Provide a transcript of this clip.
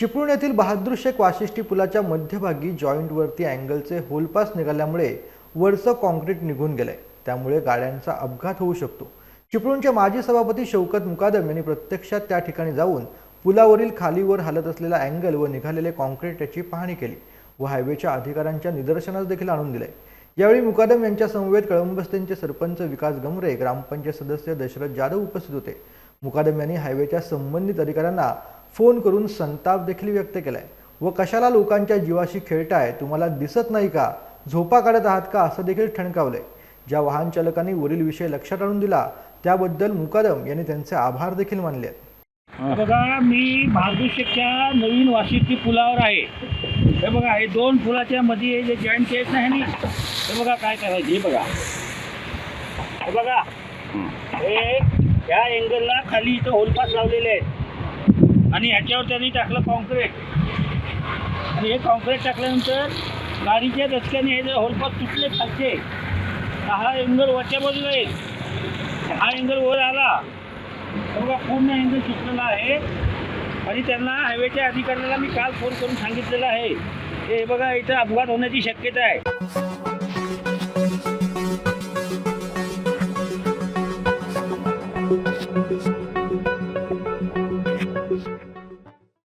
चिपळूण येथील बहादूर शेख वाशिष्ठी पुलाच्या मध्यभागी जॉईंटवरती अँगलचे होलपास निघाल्यामुळे वरचं कॉन्क्रीट निघून गेलंय. त्यामुळे गाड्यांचा अपघात होऊ शकतो. चिपळूणचे माजी सभापती शौकत मुकादम यांनी प्रत्यक्षात त्या ठिकाणी जाऊन पुलावरील खालीवर हालत असलेला अँगल व निघालेले कॉन्क्रीट याची पाहणी केली व हायवेच्या अधिकाऱ्यांच्या निदर्शनास देखील आणून दिले. यावेळी मुकादम यांच्या समवेत कळंबस्तेंचे सरपंच विकास गमरे ग्रामपंचायत सदस्य दशरथ जाधव उपस्थित होते. मुकादम यांनी हायवेच्या संबंधित अधिकाऱ्यांना फोन करून संताप देखील व्यक्त केलाय. व कशाला लोकांच्या जीवाशी खेळताय तुम्हाला दिसत नाही का? झोपा काढत आहात का? असं देखील ठणकावलंय. ज्या वाहन चालकांनी वरील विषय लक्षात आणून दिला त्याबद्दल मुकादम यांनी त्यांचे आभार देखील मानले बघा मी बहादूर नवीन वाशीची पुलावर आहे. हे बघा हे दोन पुलाच्या मध्ये जे जॉईंट केस नाही हे बघा काय करायचे हे बघा. हे बघा. हे या अँगलला खाली इथं होलपास लावलेले आहेत. आणि ह्याच्यावर त्यांनी टाकलं कॉन्क्रीट. आणि हे कॉन्क्रीट टाकल्यानंतर गाडीच्या रस्त्याने हे जर होलपास तुटले खालचे हा एंगल वरच्या बाजूला येईल. हा एंगल वर आला बघा पूर्ण एंगल सुटलेला आहे. आणि त्यांना हायवेच्या अधिकाऱ्याला मी काल फोन करून सांगितलेलं आहे. हे बघा इथं अपघात होण्याची शक्यता आहे.